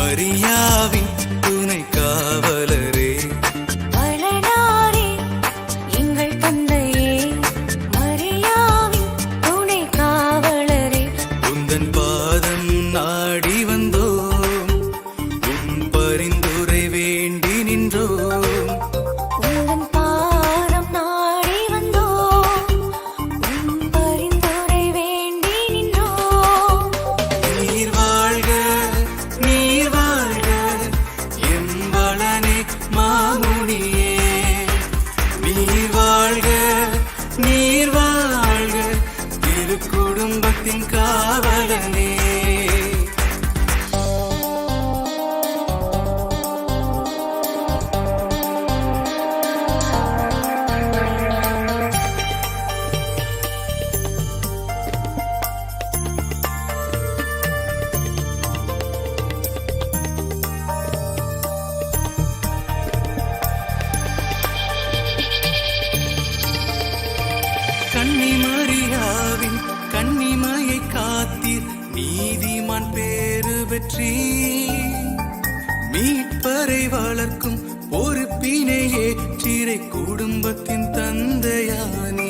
மரியாவின் துணை காவலரே. திருக்குடும்பத்தின் காவல். நான் பேரு பெற்றி மீட்பரை வளர்க்கும் பொறுப்பினையே சிறை குடும்பத்தின் தந்தையானே.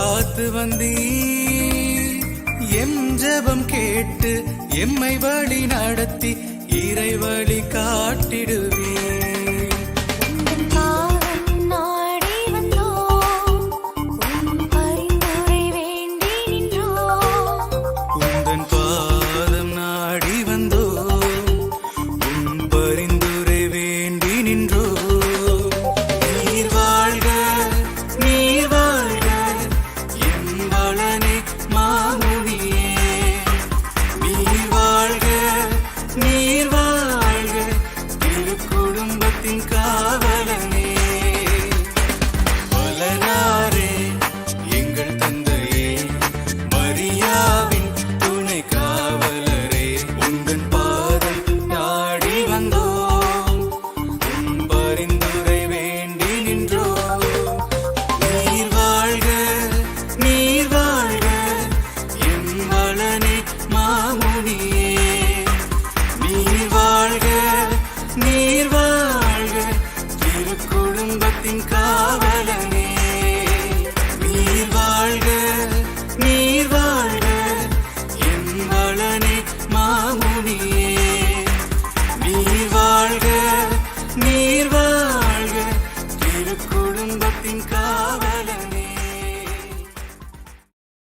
காத்து வந்தீ எம் ஜபம் கேட்டு எம்மை வழி நடத்தி இறை வழி